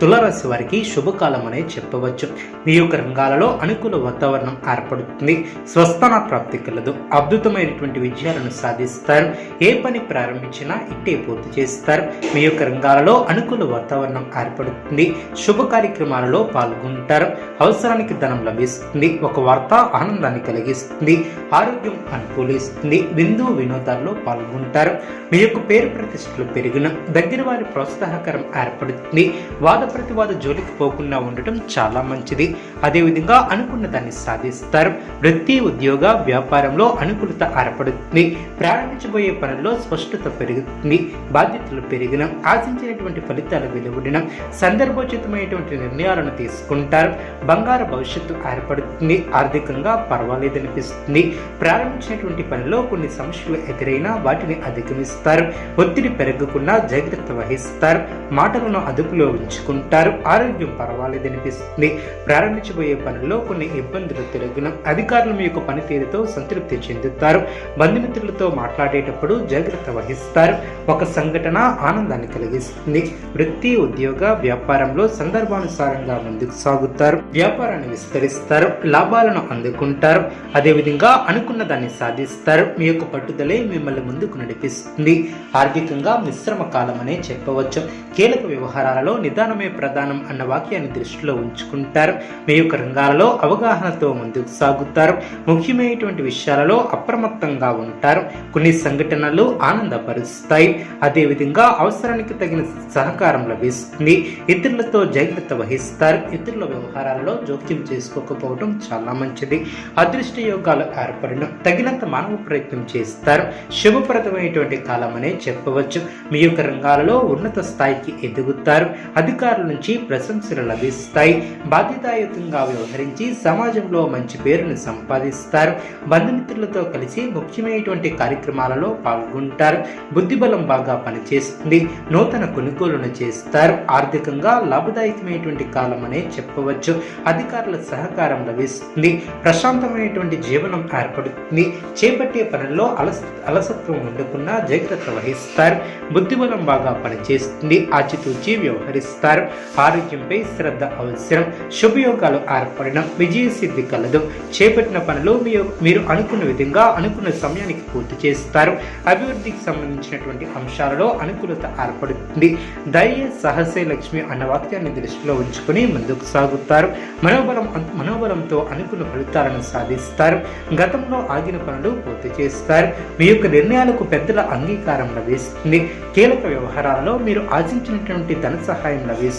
తులరాశి వారికి శుభకాలం అనే చెప్పవచ్చు. మీ యొక్క రంగాలలో అనుకూల వాతావరణం ఏర్పడుతుంది. స్వస్థాన ప్రాప్తి కలదు. అద్భుతమైనటువంటి విజయాలను సాధిస్తారు. ఏ పని ప్రారంభించినా ఇట్టే పూర్తి చేస్తారు. మీ యొక్క రంగాలలో అనుకూల వాతావరణం ఏర్పడుతుంది. శుభ కార్యక్రమాలలో పాల్గొంటారు. అవసరానికి ధనం లభిస్తుంది. ఒక వార్త ఆనందాన్ని కలిగిస్తుంది. ఆరోగ్యం అనుకూలిస్తుంది. విందు వినోదాల్లో పాల్గొంటారు. మీ యొక్క పేరు ప్రతిష్టలు పెరిగిన దగ్గర వారి ప్రోత్సాహకరం ఏర్పడుతుంది. వాద ప్రతివాద జోలికి పోకుండా ఉండటం చాలా మంచిది. అదేవిధంగా అనుకున్న దాన్ని సాధిస్తారు. వృత్తి ఉద్యోగ వ్యాపారంలో అనుకూలత ఏర్పడుతుంది. ప్రారంభించబోయే పనుల్లో స్పష్టత పెరుగుతుంది. బాధ్యతలు పెరిగిన. ఆశించినటువంటి ఫలితాలు వెలువడిన. సందర్భోచితమైనటువంటి నిర్ణయాలను తీసుకుంటారు. బంగారు భవిష్యత్తు ఏర్పడుతుంది. ఆర్థికంగా పర్వాలేదనిపిస్తుంది ప్రారంభించినటువంటి పనిలో కొన్ని సమస్యలు ఎదురైనా వాటిని అధిగమిస్తారు. ఒత్తిడి పెరగకుండా జాగ్రత్త వహిస్తారు. మాటలను అదుపులో ఉంచుకుంటారు. ఆరోగ్యం పర్వాలేదనిపిస్తుంది ప్రారంభించబోయే పనుల్లో కొన్ని ఇబ్బందులు తిరుగున. అధికారులు మీ యొక్క పనితీరుతో సంతృప్తి చెందుతారు. బంధుమిత్రులతో మాట్లాడేటప్పుడు జాగ్రత్త వహిస్తారు. ఒక సంఘటన ఆనందాన్ని కలిగిస్తుంది. వృత్తి ఉద్యోగ వ్యాపారంలో సందర్భానుసారంగా ముందుకు సాగుతారు. వ్యాపారాన్ని విస్తరిస్తారు. లాభాలను అందుకుంటారు. అదేవిధంగా అనుకున్న దాన్ని సాధిస్తారు. మీ యొక్క పట్టుదలే మిమ్మల్ని ముందుకు నడిపిస్తుంది. ఆర్థికంగా మిశ్రమ కాలం అనే చెప్పవచ్చు. కీలక వ్యవహారాలలో నిదానమే ప్రధానం అన్న వాక్యాన్ని దృష్టిలో ఉంచుకుంటారు. మీ యొక్క రంగాలలో అవగాహనతో ముందుకు సాగుతారు. ముఖ్యమైనటువంటి విషయాలలో అప్రమత్తంగా ఉంటారు. కొన్ని సంఘటనలు ఆనందపరుస్తాయి. అదేవిధంగా అవసరానికి తగిన సహకారం లభిస్తుంది. ఇతరులతో జాగ్రత్త వహిస్తారు. ఇతరుల వ్యవహారాలలో జోక్యం చేసుకోకపోవడం చాలా మంచిది. అదృష్ట యోగాలు ఏర్పడిన తగినంత మానవ ప్రయత్నం చేస్తారు. శుభప్రదమైనటువంటి కాలం అనే చెప్పవచ్చు. మీ యొక్క రంగాలలో ఉన్నత స్థాయికి ఎదుగుతారు. అధికారుల నుంచి ప్రశంసలు లభిస్తాయి బాధ్యతాయుతంగా వ్యవహరించి సమాజంలో మంచి పేరును సంపాదిస్తారు. బంధుమిత్రులతో కలిసి ముఖ్యమైనటువంటి కార్యక్రమాలలో పాల్గొంటారు. బుద్ధిబలం బాగా పనిచేస్తుంది. నూతన కొనుగోలును చేస్తారు. ఆర్థికంగా లాభదాయకమైనటువంటి కాలం అనే చెప్పవచ్చు. అధికారుల సహకారం లభిస్తుంది. ప్రశాంతమైనటువంటి జీవనం ఏర్పడుతుంది. చేపట్టే పనుల్లో అలస అలసత్వం ఉండకుండా జాగ్రత్త వహిస్తారు. బుద్ధిబలం బాగా పనిచేస్తుంది. ఆచితూచి వ్యవహరిస్తారు. ఆరోగ్యంపై శ్రద్ధ అవసరం. శుభయోగాలు ఏర్పడడం విజయ సిద్ధి కలదు. చేపట్టిన పనులు మీరు అనుకున్న విధంగా అనుకున్న సమయానికి పూర్తి చేస్తారు. అభివృద్ధికి సంబంధించినటువంటి అంశాలలో అనుకూలత ఏర్పడుతుంది. దయ సహసే లక్ష్మి అన్న వాక్యాన్ని దృష్టిలో ఉంచుకొని ముందుకు సాగుతారు. మనోబలం మనోబలంతో అనుకున్న ఫలితాలను సాధిస్తారు. గతంలో ఆగిన పనులు పూర్తి చేస్తారు. మీ యొక్క నిర్ణయాలకు పెద్దల అంగీకారం లభిస్తుంది. కీలక వ్యవహారాలలో మీరు ఆశించినటువంటి ధన సహాయం లభిస్తుంది.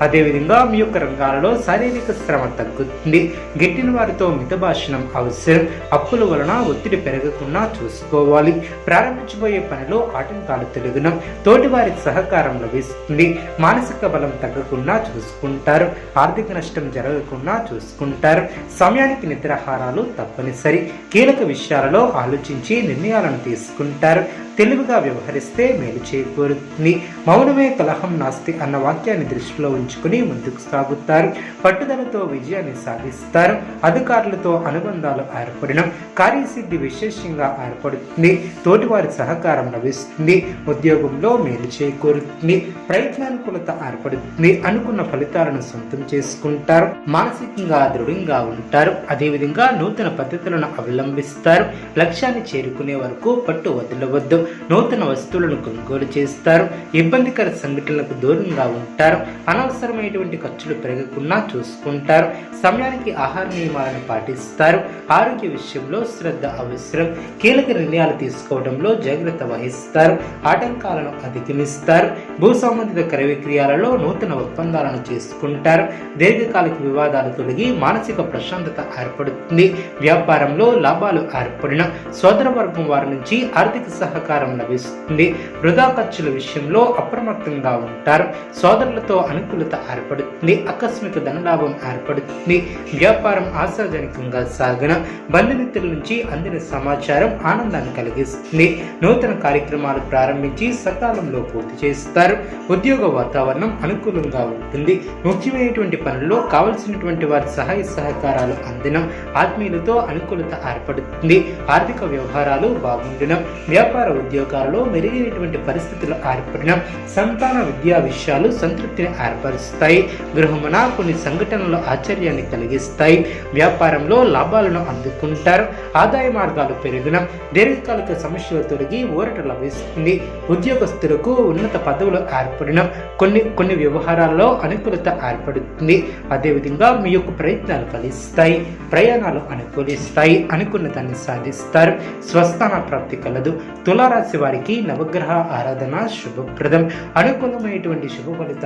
అదేవిధంగా మీ యొక్క రంగాలలో శారీరక శ్రమ తగ్గుతుంది. గిట్టిన వారితో మితభాషణం అవసరం. అప్పుల వలన ఒత్తిడి పెరగకుండా చూసుకోవాలి. ప్రారంభించబోయే పనిలో ఆటంకాలు తొలగినం తోటి వారి సహకారం లభిస్తుంది. మానసిక బలం తగ్గకుండా చూసుకుంటారు. ఆర్థిక నష్టం జరగకుండా చూసుకుంటారు. సమయానికి నిద్రాహారాలు తప్పనిసరి. కీలక విషయాలలో ఆలోచించి నిర్ణయాలను తీసుకుంటారు. తెలివిగా వ్యవహరిస్తే మేలు చేకూరుతుంది. మౌనమే కలహం నాస్తి అన్న వాక్యాన్ని దృష్టిలో ఉంచుకుని ముందుకు సాగుతారు. పట్టుదలతో విజయాన్ని సాధిస్తారు. అధికారులతో అనుబంధాలు ఏర్పడిన కార్యసిద్ధి విశేషంగా ఏర్పడుతుంది. తోటివారి సహకారం లభిస్తుంది. ఉద్యోగంలో మేలు చేకూరుతుంది. ప్రయత్నానుకూలత ఏర్పడుతుంది. అనుకున్న ఫలితాలను సొంతం చేసుకుంటారు. మానసికంగా దృఢంగా ఉంటారు. అదేవిధంగా నూతన పద్ధతులను అవలంబిస్తారు. లక్ష్యాన్ని చేరుకునే వరకు పట్టు వదలవద్దు. నూతన వస్తువులను కొనుగోలు చేస్తారు. ఇబ్బందికర సంఘటనలకు దూరంగా ఉంటారు ఉంటారు అనవసరమైనటువంటి ఖర్చులు పెరగకుండా చూసుకుంటారు. సమయానికి ఆహార నియమాలను పాటిస్తారు. ఆరోగ్య విషయంలో శ్రద్ధ అవసరం. కీలక నిర్ణయాలు తీసుకోవడంలో జాగ్రత్త వహిస్తారు. ఆటంకాలను అధిగమిస్తారు. భూ సంబంధిత క్రయ నూతన ఒప్పందాలను చేసుకుంటారు. దీర్ఘకాలిక వివాదాలు తొలగి మానసిక ప్రశాంతత ఏర్పడుతుంది. వ్యాపారంలో లాభాలు ఏర్పడిన సోదర వర్గం వారి నుంచి ఆర్థిక సహకారం లభిస్తుంది. వృధా ఖర్చుల విషయంలో అప్రమత్తంగా ఉంటారు. సోదర సోదరులతో అనుకూలత ఏర్పడుతుంది ఆకస్మిక ధనలాభం ఏర్పడుతుంది. వ్యాపారం ఆశాజనకంగా సాగిన బంధుమిత్రుల నుంచి అందిన సమాచారం ఆనందాన్ని కలిగిస్తుంది. నూతన కార్యక్రమాలు ప్రారంభించి సకాలంలో పూర్తి చేస్తారు. ఉద్యోగ వాతావరణం అనుకూలంగా ఉంటుంది. ముఖ్యమైనటువంటి పనుల్లో కావలసినటువంటి వారి సహాయ సహకారాలు అందినం. ఆత్మీయులతో అనుకూలత ఏర్పడుతుంది. ఆర్థిక వ్యవహారాలు బాగుండిన వ్యాపార ఉద్యోగాలలో మెరుగైనటువంటి పరిస్థితులు ఏర్పడిన సంతాన విద్యా విషయాలు సంతృప్తిని ఏర్పరుస్తాయి. గృహమున కొన్ని సంఘటనలు ఆశ్చర్యాన్ని కలిగిస్తాయి. వ్యాపారంలో లాభాలను అందుకుంటారు. ఆదాయ మార్గాలు పెరిగిన దీర్ఘకాలిక సమస్యలు తొలగి ఊరట లభిస్తుంది. ఉద్యోగస్తులకు ఉన్నత పదవులు ఏర్పడిన కొన్ని కొన్ని వ్యవహారాల్లో అనుకూలత ఏర్పడుతుంది. అదేవిధంగా మీ యొక్క ప్రయత్నాలు ఫలిస్తాయి. ప్రయాణాలు అనుకూలిస్తాయి. అనుకున్న దాన్ని సాధిస్తారు. స్వస్థాన ప్రాప్తి కలదు. తులారాశి వారికి నవగ్రహ ఆరాధన శుభప్రదం. అనుకూలమైనటువంటి శుభ ఫలితాలు